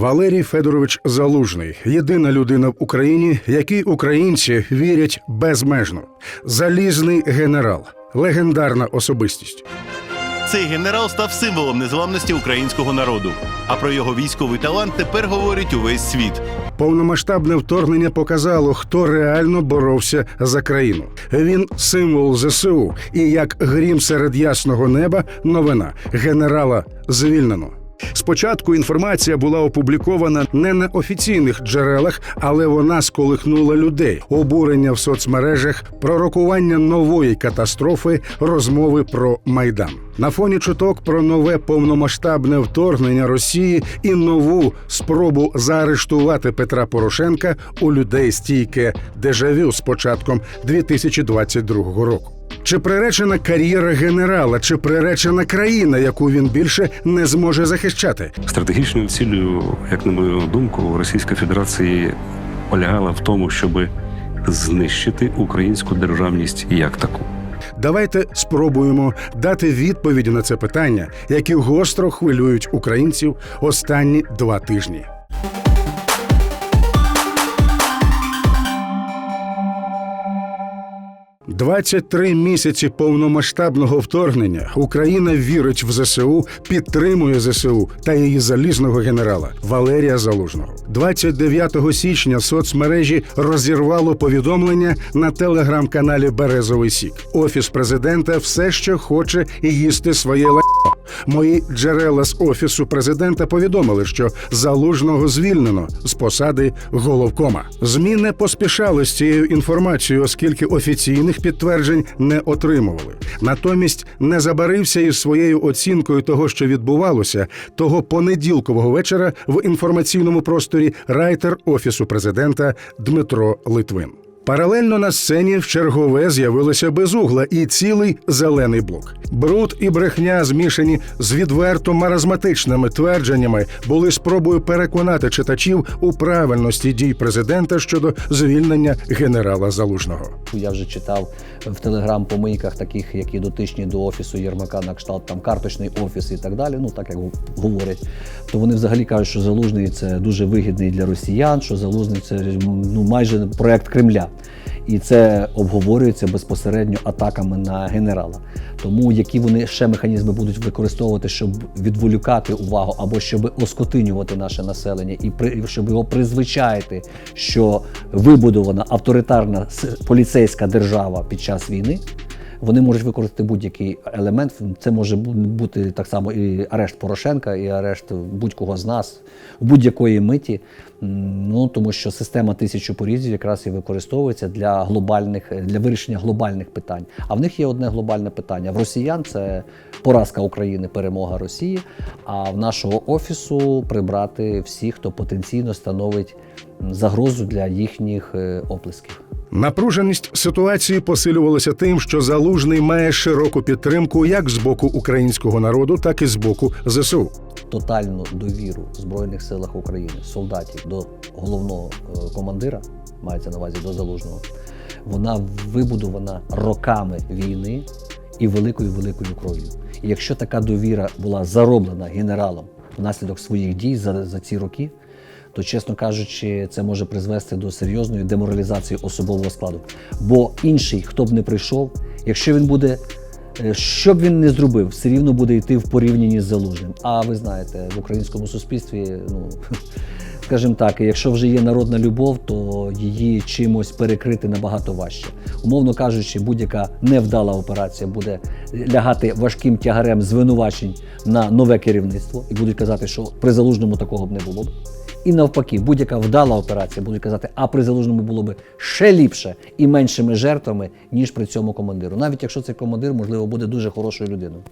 Валерій Федорович Залужний єдина людина в Україні, якій українці вірять безмежно. Залізний генерал, легендарна особистість. Цей генерал став символом незламності українського народу. А про його військовий талант тепер говорить увесь світ. Повномасштабне вторгнення показало, хто реально боровся за країну. Він символ ЗСУ, і як грім серед ясного неба, новина генерала звільнено. Спочатку інформація була опублікована не на офіційних джерелах, але вона сколихнула людей. Обурення в соцмережах, пророкування нової катастрофи, розмови про майдан. На фоні чуток про нове повномасштабне вторгнення Росії і нову спробу заарештувати Петра Порошенка у людей стійке дежавю з початком 2022 року. Чи приречена кар'єра генерала, чи приречена країна, яку він більше не зможе захищати? Стратегічною цілею, як на мою думку, Російської Федерації полягала в тому, щоб знищити українську державність як таку. Давайте спробуємо дати відповіді на це питання, які гостро хвилюють українців останні два тижні. «23 місяці повномасштабного вторгнення Україна вірить в ЗСУ, підтримує ЗСУ та її залізного генерала Валерія Залужного. 29 січня соцмережі розірвало повідомлення на телеграм-каналі Березовий Сік. Офіс президента все ще хоче їсти своє ла. Мої джерела з офісу президента повідомили, що залужного звільнено з посади головкома. Змі не поспішали з цією інформацією, оскільки офіційних підтверджень не отримували. Натомість не забарився із своєю оцінкою того, що відбувалося, того понеділкового вечора в інформаційному просторі райтер офісу президента Дмитро Литвин. Паралельно на сцені в чергове з'явилося безугла і цілий зелений блок. Бруд і брехня, змішані з відверто маразматичними твердженнями, були спробою переконати читачів у правильності дій президента щодо звільнення генерала Залужного. Я вже читав в телеграм-помийках, таких, які дотичні до офісу Єрмака на кшталт там карточний офіс і так далі. Ну так як говорять, то вони взагалі кажуть, що залужний це дуже вигідний для росіян, що залужний це ну майже проект Кремля. І це обговорюється безпосередньо атаками на генерала. Тому які вони ще механізми будуть використовувати, щоб відволікати увагу або щоб оскотинювати наше населення, і при щоб його призвичаїти, що вибудована авторитарна поліцейська держава під час війни. Вони можуть використати будь-який елемент. Це може бути так само і арешт Порошенка, і арешт будь-кого з нас будь-якої миті. Ну тому що система тисячу порізів якраз і використовується для глобальних для вирішення глобальних питань. А в них є одне глобальне питання: в росіян це поразка України, перемога Росії. А в нашого офісу прибрати всіх, хто потенційно становить загрозу для їхніх е, оплесків. Напруженість ситуації посилювалася тим, що залужний має широку підтримку як з боку українського народу, так і з боку ЗСУ. тотальну довіру в Збройних силах України, солдатів до головного е, командира, мається на увазі до залужного, вона вибудована роками війни і великою великою кров'ю. І якщо така довіра була зароблена генералом внаслідок своїх дій за, за ці роки, то, чесно кажучи, це може призвести до серйозної деморалізації особового складу. Бо інший, хто б не прийшов, якщо він буде Е, Що б він не зробив, все рівно буде йти в порівнянні з залужним. А ви знаєте, в українському суспільстві, ну скажімо так, якщо вже є народна любов, то її чимось перекрити набагато важче. Умовно кажучи, будь-яка невдала операція буде лягати важким тягарем звинувачень на нове керівництво, і будуть казати, що при залужному такого б не було. І навпаки, будь-яка вдала операція будуть казати, а при залужному було би ще ліпше і меншими жертвами, ніж при цьому командиру. Навіть якщо цей командир, можливо, буде дуже хорошою людиною.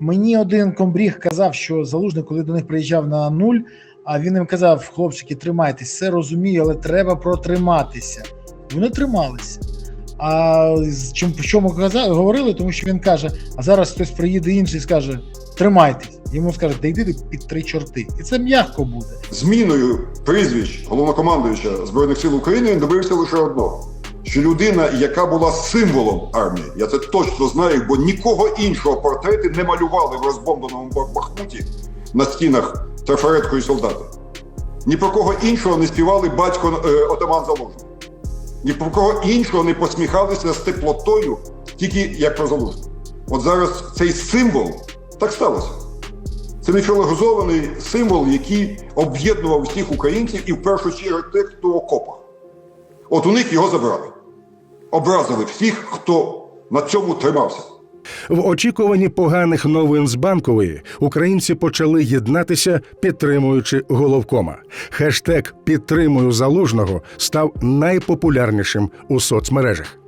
Мені один комбріг казав, що залужний, коли до них приїжджав на нуль, а він їм казав: хлопчики, тримайтесь, все розумію, але треба протриматися. Вони трималися. А чим чому казали, говорили, тому що він каже: а зараз хтось приїде інший і скаже: тримайтесь. Йому скажуть, да йди під три чорти. І це м'яко буде. Зміною прізвищ головнокомандуюча Збройних сил України він добився лише одного. Що людина, яка була символом армії, я це точно знаю, бо нікого іншого портрети не малювали в розбомбленому Бахмуті на стінах трафареткою солдати. ні про кого іншого не співали батько е, отаман Залужний. Ні про кого іншого не посміхалися з теплотою, тільки як про Залужного. От зараз цей символ так сталося. Це міфологізований символ, який об'єднував всіх українців і в першу чергу тих, хто в окопах. От у них його забрали. Образили всіх, хто на цьому тримався. В очікуванні поганих новин з банкової українці почали єднатися, підтримуючи головкома. Хештег Підтримую залужного став найпопулярнішим у соцмережах.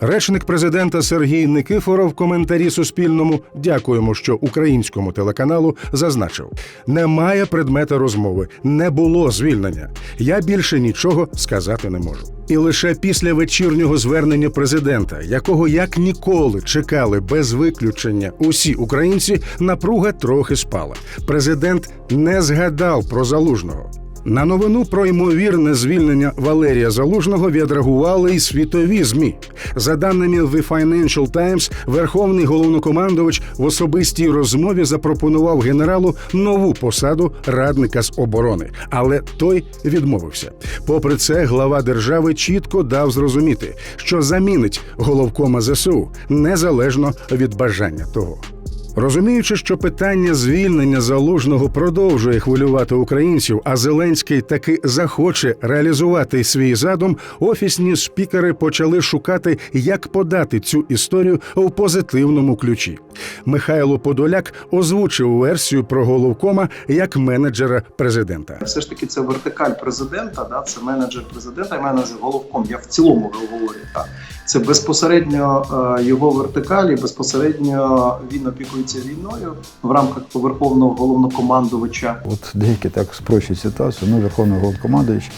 Речник президента Сергій Никифоров в коментарі Суспільному дякуємо, що українському телеканалу зазначив: немає предмета розмови, не було звільнення. Я більше нічого сказати не можу. І лише після вечірнього звернення президента, якого як ніколи чекали без виключення усі українці, напруга трохи спала. Президент не згадав про залужного. На новину про ймовірне звільнення Валерія Залужного відреагували і світові змі. За даними The Financial Times, верховний головнокомандувач в особистій розмові запропонував генералу нову посаду радника з оборони, але той відмовився. Попри це, глава держави чітко дав зрозуміти, що замінить головкома ЗСУ незалежно від бажання того. Розуміючи, що питання звільнення залужного продовжує хвилювати українців, а Зеленський таки захоче реалізувати свій задум, офісні спікери почали шукати, як подати цю історію в позитивному ключі. Михайло Подоляк озвучив версію про головкома як менеджера президента. Все ж таки це вертикаль президента, да, це менеджер президента і менеджер головком. Я в цілому говорю так. Це безпосередньо е, його вертикалі, безпосередньо він опікується війною в рамках верховного головнокомандувача. От деякі так спрощують ситуацію. Ну, Верховний головнокомандуючий,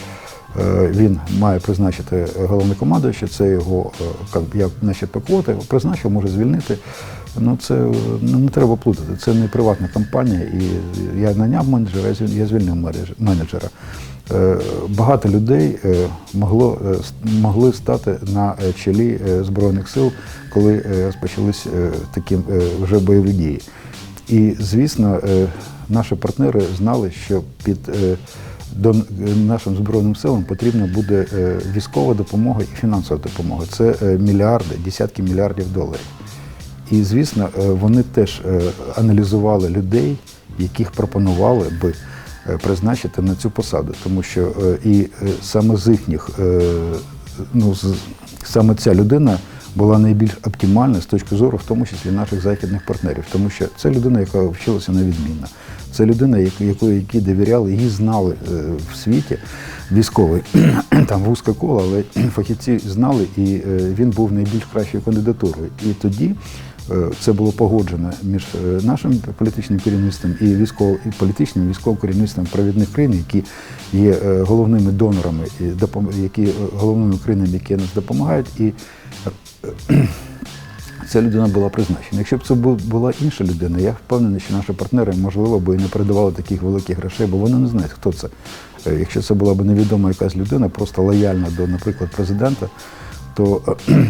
е, він має призначити головнокомандувача, це його е, як, значить, по призначив, може звільнити. Ну це ну, не треба плутати. Це не приватна компанія, і я наняв менеджера, я звільнив менеджера. Е, Багато людей е, могло, е, могли стати на чолі Збройних сил, коли розпочались такі вже бойові дії. І, звісно, наші партнери знали, що під до нашим збройним силам потрібна буде військова допомога і фінансова допомога. Це мільярди, десятки мільярдів доларів. І, звісно, е, вони теж е, аналізували людей, яких пропонували би е, призначити на цю посаду, тому що і саме з їхніх, ну, саме ця людина була найбільш оптимальна з точки зору, в тому числі наших західних партнерів, тому що це людина, яка вчилася на відмінно. Це людина, якої які довіряли, її знали в світі військовий. Там вузьке коло, але фахівці знали, і він був найбільш кращою кандидатурою. І тоді це було погоджено між е, нашим політичним керівництвом і військово, і політичним військовим керівництвом провідних країн, які є е, головними донорами, які е, головними країнами, які нас допомагають. І е, ця людина була призначена. Якщо б це була інша людина, я впевнений, що наші партнери, можливо, би і не передавали таких великих грошей, бо вони не знають, хто це. Е, Якщо це була б невідома якась людина, просто лояльна до, наприклад, президента, то е,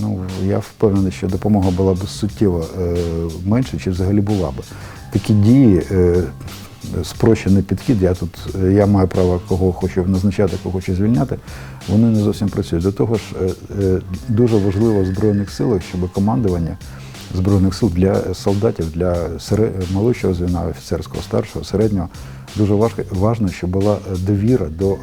ну, я впевнений, що допомога була б суттєво е, менше, чи взагалі була б. Такі дії, е, спрощений підхід, я тут е, я маю право кого хочу назначати, кого хочу звільняти, вони не зовсім працюють. До того ж, дуже важливо в Збройних силах, щоб командування Збройних сил для солдатів, для сере- молодшого звіна, офіцерського, старшого, середнього, дуже важко, важно, щоб була довіра до, е,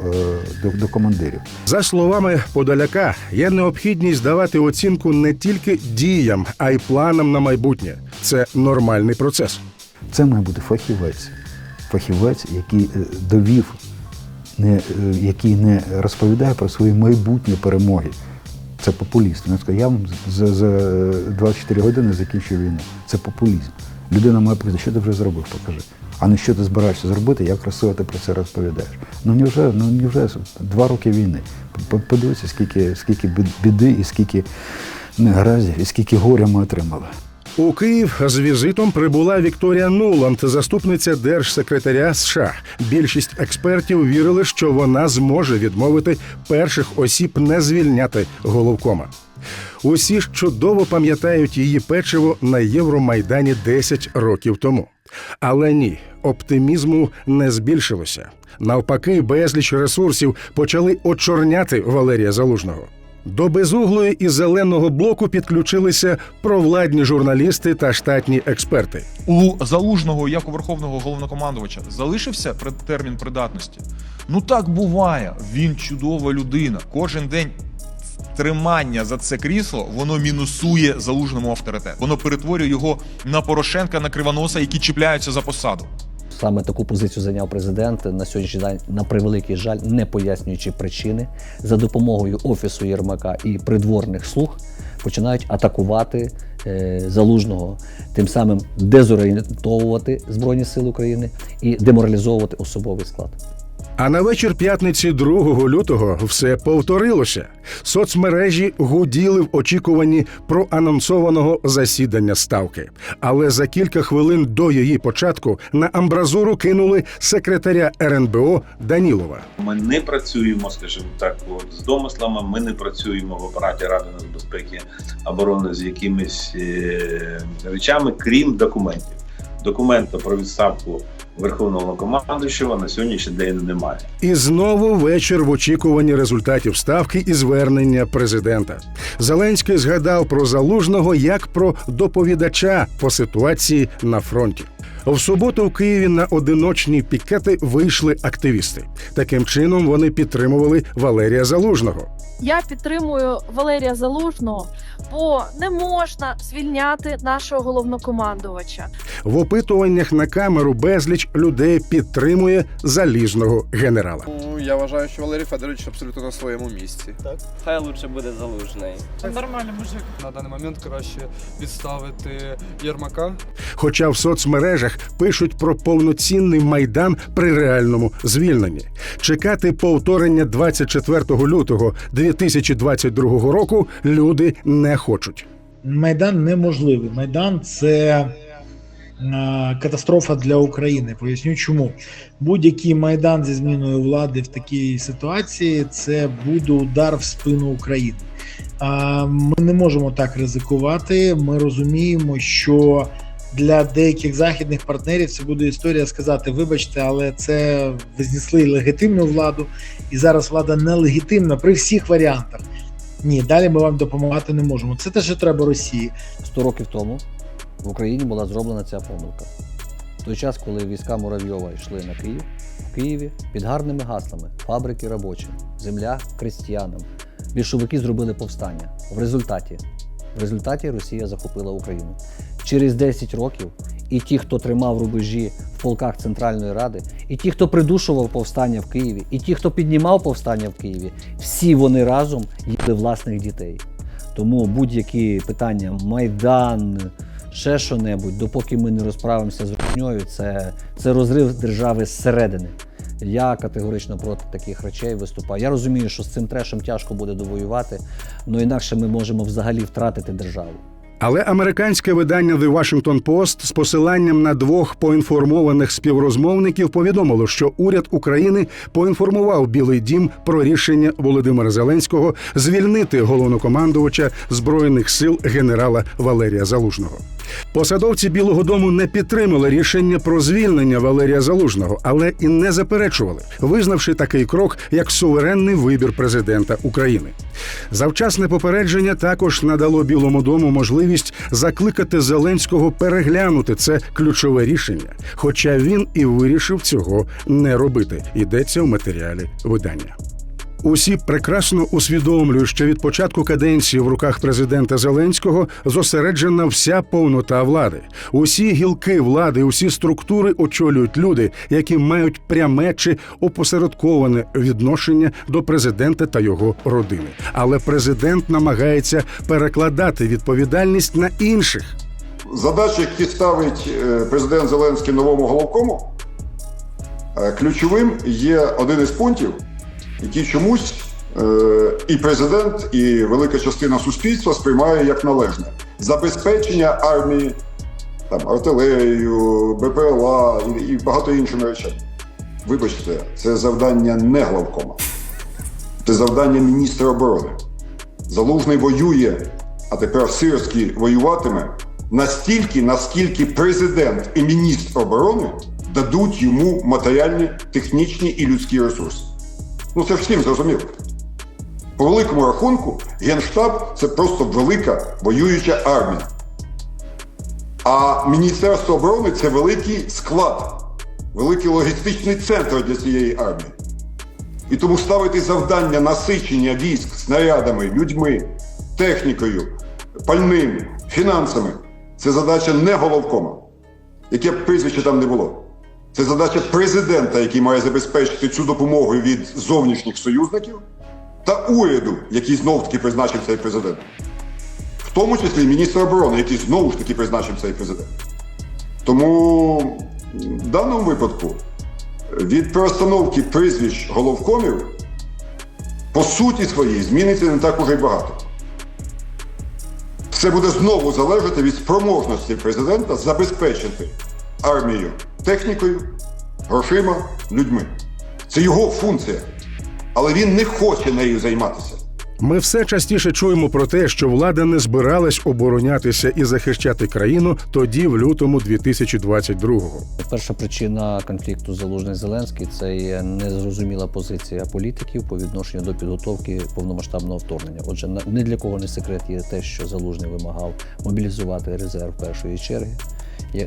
до, до командирів. За словами Подоляка, є необхідність давати оцінку не тільки діям, а й планам на майбутнє. Це нормальний процес. Це має бути фахівець. Фахівець, який е, довів, не, е, який не розповідає про свої майбутні перемоги. Це популіст. Я вам за, за 24 години закінчу війну. Це популізм. Людина має powiedziати, що ти вже зробив, покажи. А не що ти збираєшся зробити, як красиво ти про це розповідаєш. Ну невже, ну невже два роки війни. Подивіться, скільки, скільки біди і скільки негараздів, і скільки горя ми отримали. У Київ з візитом прибула Вікторія Нуланд, заступниця держсекретаря США. Більшість експертів вірили, що вона зможе відмовити перших осіб не звільняти головкома. Усі ж чудово пам'ятають її печиво на Євромайдані 10 років тому. Але ні, оптимізму не збільшилося. Навпаки, безліч ресурсів почали очорняти Валерія Залужного. До безуглої і зеленого блоку підключилися провладні журналісти та штатні експерти. у залужного як у верховного головнокомандувача залишився термін придатності. Ну так буває. Він чудова людина. Кожен день тримання за це крісло воно мінусує залужному авторитет. Воно перетворює його на Порошенка, на кривоноса, які чіпляються за посаду. Саме таку позицію зайняв президент на сьогоднішній день, на превеликий жаль, не пояснюючи причини, за допомогою офісу Єрмака і придворних слуг починають атакувати е, залужного, тим самим дезорієнтовувати Збройні Сили України і деморалізовувати особовий склад. А на вечір п'ятниці 2 лютого все повторилося. Соцмережі гуділи в очікуванні проанонсованого засідання ставки. Але за кілька хвилин до її початку на амбразуру кинули секретаря РНБО Данілова. Ми не працюємо, скажімо так, з домислами. Ми не працюємо в апараті Ради нацбезпеки оборони з якимись е, речами, крім документів. Документа про відставку верховного командуючого на сьогоднішній день немає. І знову вечір в очікуванні результатів ставки і звернення президента. Зеленський згадав про залужного як про доповідача по ситуації на фронті. В суботу в Києві на одиночні пікети вийшли активісти. Таким чином вони підтримували Валерія Залужного. Я підтримую Валерія Залужного, бо не можна звільняти нашого головнокомандувача. В опитуваннях на камеру безліч людей підтримує залізного генерала. Ну, я вважаю, що Валерій Федорович абсолютно на своєму місці. Хай лучше буде залужний. Нормальний мужик. На даний момент краще відставити Єрмака. Хоча в соцмережах пишуть про повноцінний майдан при реальному звільненні. Чекати повторення 24 лютого 2022 року люди не хочуть. Майдан неможливий. Майдан це катастрофа для України. Поясню чому. Будь-який майдан зі зміною влади в такій ситуації це буде удар в спину України. Ми не можемо так ризикувати. Ми розуміємо, що для деяких західних партнерів це буде історія сказати: вибачте, але це ви знесли легітимну владу, і зараз влада нелегітимна при всіх варіантах. Ні, далі ми вам допомагати не можемо. Це те, що треба Росії. 100 років тому в Україні була зроблена ця помилка. В той час, коли війська Муравйова йшли на Київ, в Києві під гарними гаслами фабрики робочим, земля крестьянам, більшовики зробили повстання. В результаті, в результаті Росія захопила Україну. Через 10 років і ті, хто тримав рубежі в полках Центральної Ради, і ті, хто придушував повстання в Києві, і ті, хто піднімав повстання в Києві, всі вони разом їли власних дітей. Тому будь-які питання, майдан, ще що-небудь, допоки ми не розправимося з русньою, це, це розрив держави зсередини. Я категорично проти таких речей виступаю. Я розумію, що з цим трешем тяжко буде довоювати, але інакше ми можемо взагалі втратити державу. Але американське видання The Washington Post з посиланням на двох поінформованих співрозмовників повідомило, що уряд України поінформував Білий Дім про рішення Володимира Зеленського звільнити головнокомандувача збройних сил генерала Валерія Залужного. Посадовці Білого Дому не підтримали рішення про звільнення Валерія Залужного, але і не заперечували, визнавши такий крок як суверенний вибір президента України. Завчасне попередження також надало Білому дому можливість закликати Зеленського переглянути це ключове рішення, хоча він і вирішив цього не робити. Йдеться в матеріалі видання. Усі прекрасно усвідомлюють, що від початку каденції в руках президента Зеленського зосереджена вся повнота влади. Усі гілки влади, усі структури очолюють люди, які мають пряме чи опосередковане відношення до президента та його родини. Але президент намагається перекладати відповідальність на інших. Задачі, які ставить е, президент Зеленський новому головкому, е, ключовим є один із пунктів, який чомусь е, і президент, і велика частина суспільства сприймає як належне забезпечення армії, там артилерією, БПЛА і, багато іншими речами. Вибачте, це завдання не главкома, це завдання міністра оборони. Залужний воює, а тепер Сирський воюватиме настільки, наскільки президент і міністр оборони дадуть йому матеріальні, технічні і людські ресурси. Ну це ж всім зрозуміло. По великому рахунку, Генштаб це просто велика воююча армія. А Міністерство оборони це великий склад, великий логістичний центр для цієї армії. І тому ставити завдання насичення військ снарядами, людьми, технікою, пальним, фінансами це задача не головкома, яке б прізвище там не було. Це задача президента, який має забезпечити цю допомогу від зовнішніх союзників, та уряду, який знов таки призначив цей президент. В тому числі міністр оборони, який знову ж таки призначив цей президент. Тому в даному випадку від перестановки прізвищ головкомів по суті своїй зміниться не так уже й багато. Все буде знову залежати від спроможності президента забезпечити армію технікою, грошима, людьми. Це його функція. Але він не хоче нею займатися. Ми все частіше чуємо про те, що влада не збиралась оборонятися і захищати країну тоді, в лютому 2022-го. Перша причина конфлікту залужний зеленський це є незрозуміла позиція політиків по відношенню до підготовки повномасштабного вторгнення. Отже, на- ні для кого не секрет є те, що залужний вимагав мобілізувати резерв першої черги.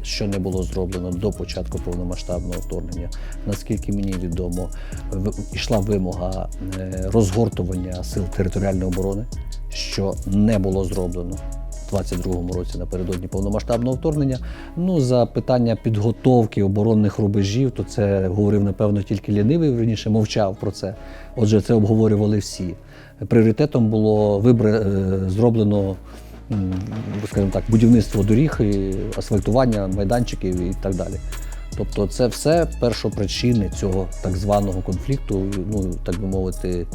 Що не було зроблено до початку повномасштабного вторгнення. Наскільки мені відомо, йшла вимога е, розгортування сил територіальної оборони, що не було зроблено. 22-му році напередодні повномасштабного вторгнення. Ну за питання підготовки оборонних рубежів, то це говорив напевно тільки лінивий, верніше мовчав про це. Отже, це обговорювали всі. Пріоритетом було вибра... е, зроблено, скажімо так, будівництво доріг, і асфальтування майданчиків і так далі. Тобто, це все першопричини цього так званого конфлікту. Ну так би мовити,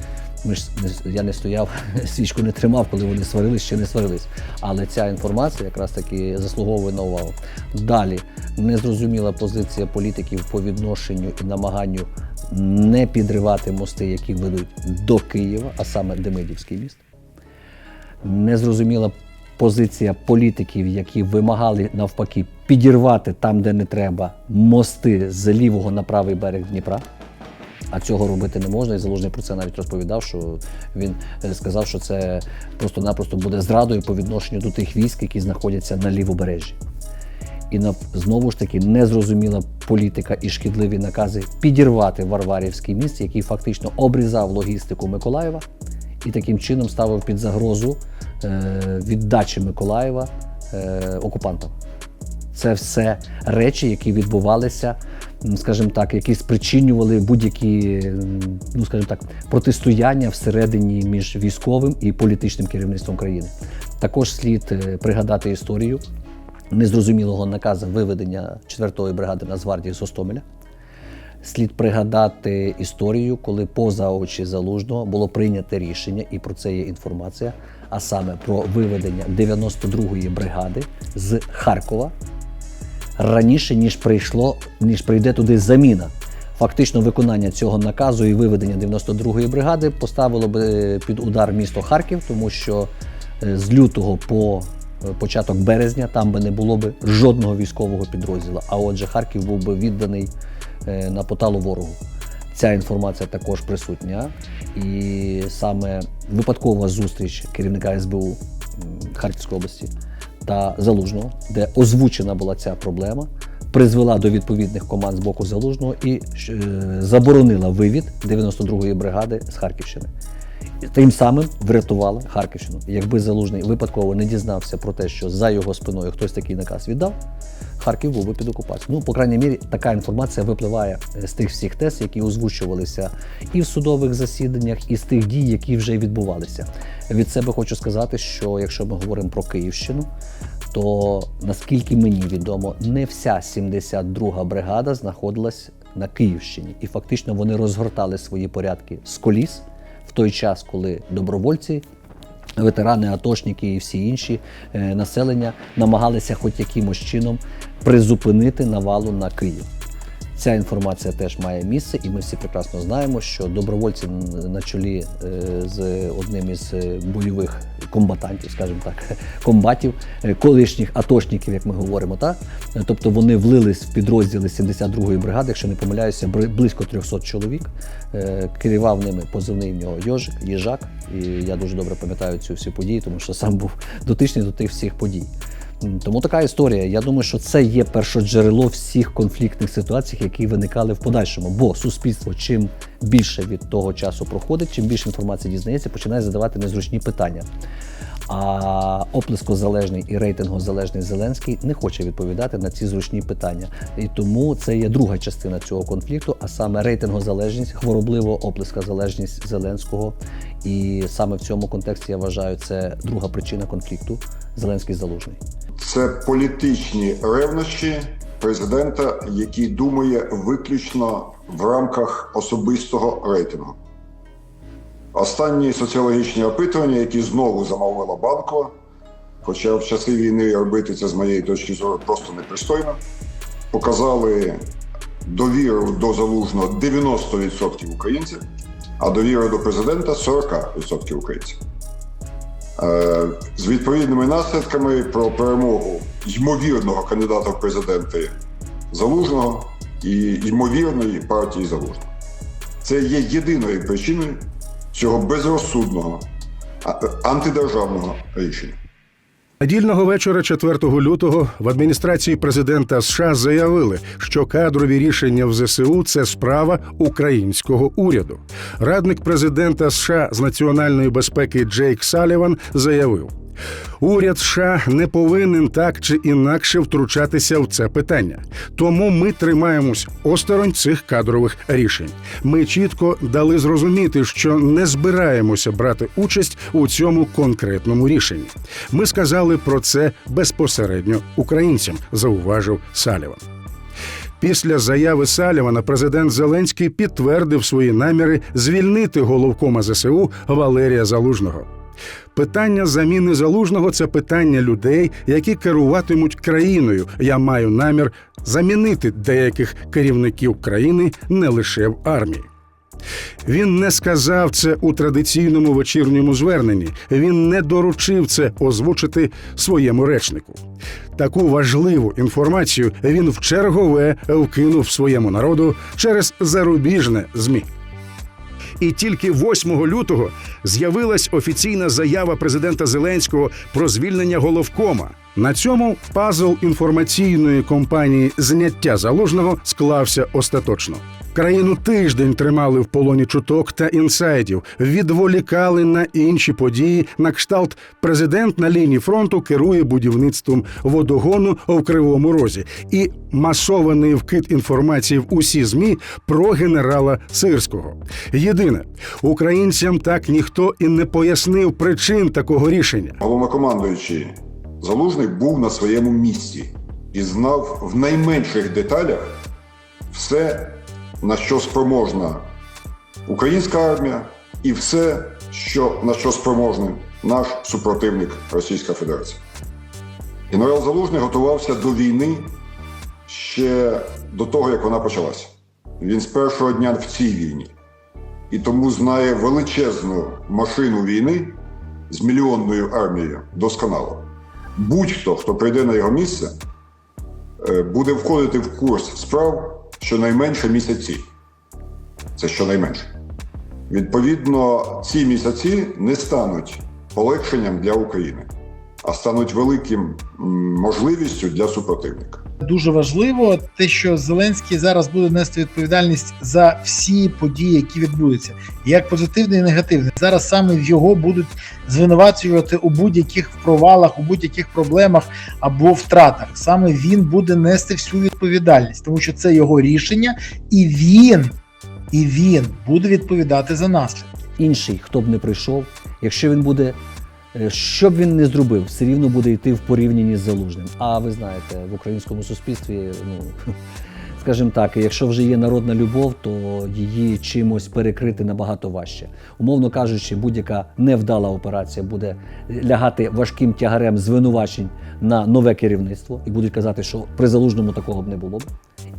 ми ж я не стояв, свічку не тримав, коли вони сварились чи не сварились. Але ця інформація якраз таки заслуговує на увагу. Далі незрозуміла позиція політиків по відношенню і намаганню не підривати мости, які ведуть до Києва, а саме Демидівський міст. Незрозуміла позиція політиків, які вимагали навпаки підірвати там, де не треба, мости з лівого на правий берег Дніпра. А цього робити не можна. І Залужний про це навіть розповідав, що він е, сказав, що це просто-напросто буде зрадою по відношенню до тих військ, які знаходяться на лівобережжі. І знову ж таки незрозуміла політика і шкідливі накази підірвати Варварівський міст, який фактично обрізав логістику Миколаєва і таким чином ставив під загрозу е, віддачі Миколаєва е, окупантам. Це все речі, які відбувалися, скажімо так, які спричинювали будь-які, ну скажімо так, протистояння всередині між військовим і політичним керівництвом країни. Також слід е, пригадати історію незрозумілого наказу виведення 4-ї бригади Нацгвардії з Гостомеля. Слід пригадати історію, коли поза очі залужного було прийнято рішення, і про це є інформація, а саме про виведення 92-ї бригади з Харкова раніше, ніж прийшло, ніж прийде туди заміна. Фактично, виконання цього наказу і виведення 92-ї бригади поставило би під удар місто Харків, тому що е, з лютого по е, початок березня там би не було би жодного військового підрозділу. А отже, Харків був би відданий е, на поталу ворогу. Ця інформація також присутня. І саме випадкова зустріч керівника СБУ Харківської області та Залужного, де озвучена була ця проблема, призвела до відповідних команд з боку Залужного і е, заборонила вивід 92-ї бригади з Харківщини. Тим самим врятували Харківщину. Якби Залужний випадково не дізнався про те, що за його спиною хтось такий наказ віддав, Харків був би під окупацією. Ну, по крайній мірі, така інформація випливає е, з тих всіх тез, які озвучувалися і в судових засіданнях, і з тих дій, які вже відбувалися. Від себе хочу сказати, що якщо ми говоримо про Київщину, то наскільки мені відомо, не вся 72-га бригада знаходилась на Київщині, і фактично вони розгортали свої порядки з коліс той час, коли добровольці ветерани, атошники і всі інші е, населення намагалися хоч якимось чином призупинити навалу на Київ. Ця інформація теж має місце, і ми всі прекрасно знаємо, що добровольці на чолі е, з одним із е, бойових комбатантів, скажімо так, комбатів, е, колишніх атошників, як ми говоримо, так Е, тобто вони влились в підрозділи 72-ї бригади, якщо не помиляюся, близько 300 чоловік. Е, Керував ними позивний в нього Йожик, Їжак. І я дуже добре пам'ятаю цю всю подію, тому що сам був дотичний до тих всіх подій. Тому така історія. Я думаю, що це є першоджерело всіх конфліктних ситуацій, які виникали в подальшому. Бо суспільство чим більше від того часу проходить, чим більше інформації дізнається, починає задавати незручні питання. А оплескозалежний і рейтингозалежний Зеленський не хоче відповідати на ці зручні питання. І тому це є друга частина цього конфлікту, а саме рейтингозалежність, хворобливо оплескозалежність Зеленського. І саме в цьому контексті я вважаю, це друга причина конфлікту Зеленський залужний. Це політичні ревнощі президента, який думає виключно в рамках особистого рейтингу. Останні соціологічні опитування, які знову замовила банко, хоча в часи війни робити це з моєї точки зору просто непристойно, показали довіру до залужного 90% українців, а довіру до президента 40% українців. Е, з відповідними наслідками про перемогу ймовірного кандидата в президенти Залужного і ймовірної партії Залужного. Це є єдиною причиною цього безрозсудного антидержавного рішення. Недільного вечора 4 лютого в адміністрації президента США заявили, що кадрові рішення в ЗСУ це справа українського уряду. Радник президента США з національної безпеки Джейк Саліван заявив. Уряд США не повинен так чи інакше втручатися в це питання. Тому ми тримаємось осторонь цих кадрових рішень. Ми чітко дали зрозуміти, що не збираємося брати участь у цьому конкретному рішенні. Ми сказали про це безпосередньо українцям, зауважив Саліван. Після заяви Салівана президент Зеленський підтвердив свої наміри звільнити головкома ЗСУ Валерія Залужного. Питання заміни залужного це питання людей, які керуватимуть країною. Я маю намір замінити деяких керівників країни не лише в армії. Він не сказав це у традиційному вечірньому зверненні. Він не доручив це озвучити своєму речнику. Таку важливу інформацію він в чергове вкинув своєму народу через зарубіжне змі. І тільки 8 лютого з'явилась офіційна заява президента Зеленського про звільнення головкома. На цьому пазл інформаційної компанії зняття заложного склався остаточно. Країну тиждень тримали в полоні чуток та інсайдів, відволікали на інші події. На кшталт президент на лінії фронту керує будівництвом водогону в Кривому Розі і масований вкид інформації в усі змі про генерала Сирського. Єдине, українцям так ніхто і не пояснив причин такого рішення. Головнокомандуючий Залужний був на своєму місці і знав в найменших деталях все, на що спроможна українська армія, і все, що, на що спроможний наш супротивник Російська Федерація. Генерал Залужний готувався до війни ще до того, як вона почалася. Він з першого дня в цій війні і тому знає величезну машину війни з мільйонною армією досконало. Будь-хто, хто прийде на його місце, е, буде входити в курс справ щонайменше місяці. Це щонайменше. Відповідно, ці місяці не стануть полегшенням для України, а стануть великим можливістю для супротивника. Дуже важливо те, що Зеленський зараз буде нести відповідальність за всі події, які відбудуться, як позитивне і негативне. Зараз саме в його будуть звинувачувати у будь-яких провалах, у будь-яких проблемах або втратах. Саме він буде нести всю відповідальність, тому що це його рішення, і він, і він буде відповідати за наслідки. інший, хто б не прийшов, якщо він буде, що б він не зробив, все рівно буде йти в порівнянні з залужним. А ви знаєте, в українському суспільстві, ну скажімо так, якщо вже є народна любов, то її чимось перекрити набагато важче. Умовно кажучи, будь-яка невдала операція буде лягати важким тягарем звинувачень на нове керівництво і будуть казати, що при залужному такого б не було б.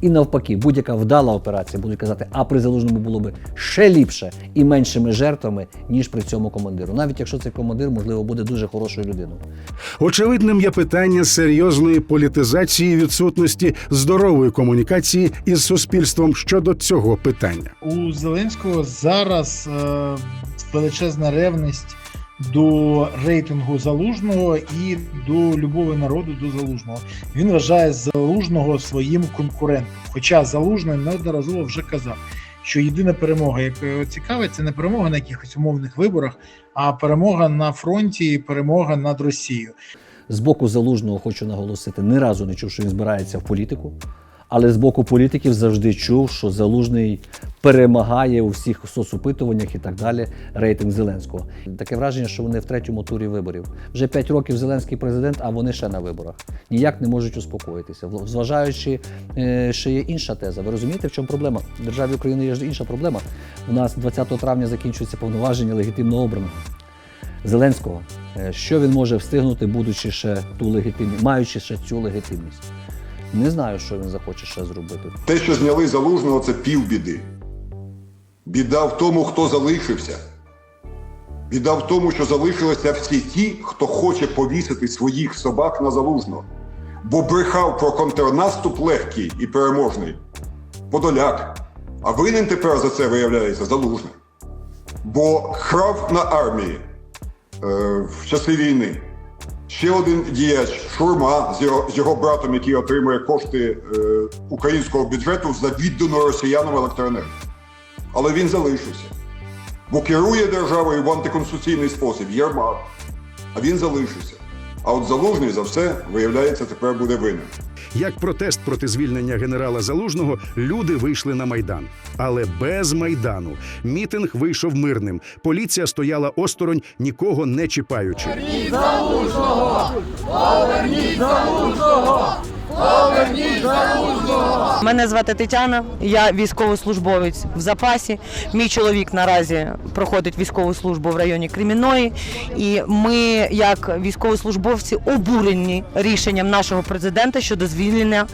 І навпаки, будь-яка вдала операція, будуть казати, а при залужному було би ще ліпше і меншими жертвами, ніж при цьому командиру. Навіть якщо цей командир, можливо, буде дуже хорошою людиною. Очевидним є питання серйозної політизації відсутності здорової комунікації із суспільством щодо цього питання. У Зеленського зараз е, величезна ревність до рейтингу залужного і до любові народу до залужного. Він вважає залужного своїм конкурентом. Хоча залужний неодноразово вже казав, що єдина перемога, його цікавить, це не перемога на якихось умовних виборах, а перемога на фронті і перемога над Росією. З боку залужного хочу наголосити, ні разу не чув, що він збирається в політику. Але з боку політиків завжди чув, що залужний перемагає у всіх соцопитуваннях і так далі рейтинг Зеленського. Таке враження, що вони в третьому турі виборів. Вже п'ять років Зеленський президент, а вони ще на виборах. Ніяк не можуть успокоїтися. Зважаючи, е, ще є інша теза. Ви розумієте, в чому проблема? В державі України є ж інша проблема. У нас 20 травня закінчується повноваження легітимно обраного. Зеленського, Е, що він може встигнути, будучи ще ту легітимність, маючи ще цю легітимність. Не знаю, що він захоче ще зробити. Те, що зняли залужного, це півбіди. Біда в тому, хто залишився. Біда в тому, що залишилися всі ті, хто хоче повісити своїх собак на залужного. Бо брехав про контрнаступ легкий і переможний. Подоляк. А винен тепер за це виявляється залужний. Бо крав на армії е, в часи війни. Ще один діяч Шурма з його, з його братом, який отримує кошти е, українського бюджету за віддану росіянам електроенергію. Але він залишився. Бо керує державою в антиконституційний спосіб Єрмак. А він залишився. А от залужний за все, виявляється, тепер буде винен. Як протест проти звільнення генерала Залужного, люди вийшли на майдан, але без майдану. Мітинг вийшов мирним. Поліція стояла осторонь, нікого не чіпаючи. Мене звати Тетяна, я військовослужбовець в запасі. Мій чоловік наразі проходить військову службу в районі Кремінної. І ми, як військовослужбовці, обурені рішенням нашого президента щодо звільнення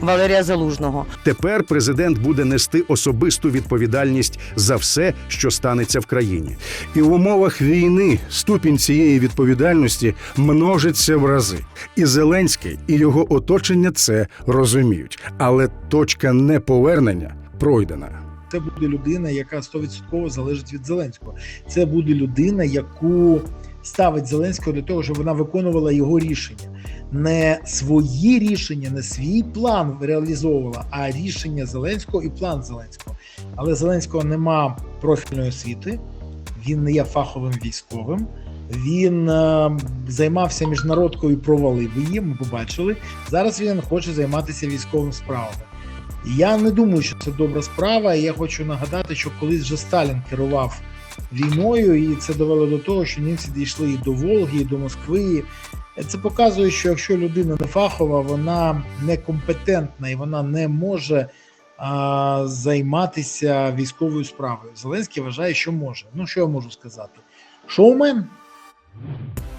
Валерія Залужного. Тепер президент буде нести особисту відповідальність за все, що станеться в країні. І в умовах війни ступінь цієї відповідальності множиться в рази. І Зеленський, і його оточення це розуміють. Але точка неповернення пройдена. Це буде людина, яка 100% залежить від Зеленського. Це буде людина, яку ставить Зеленського для того, щоб вона виконувала його рішення. Не свої рішення, не свій план реалізовувала, а рішення Зеленського і план Зеленського. Але Зеленського нема профільної освіти, він не є фаховим військовим. Він е, займався міжнародкою, провалив її. Ми побачили. Зараз він хоче займатися військовими справами. Я не думаю, що це добра справа. І я хочу нагадати, що колись вже Сталін керував війною, і це довело до того, що німці дійшли і до Волги, і до Москви. Це показує, що якщо людина не фахова, вона некомпетентна і вона не може а, займатися військовою справою. Зеленський вважає, що може. Ну що я можу сказати? Шоумен. Thank you.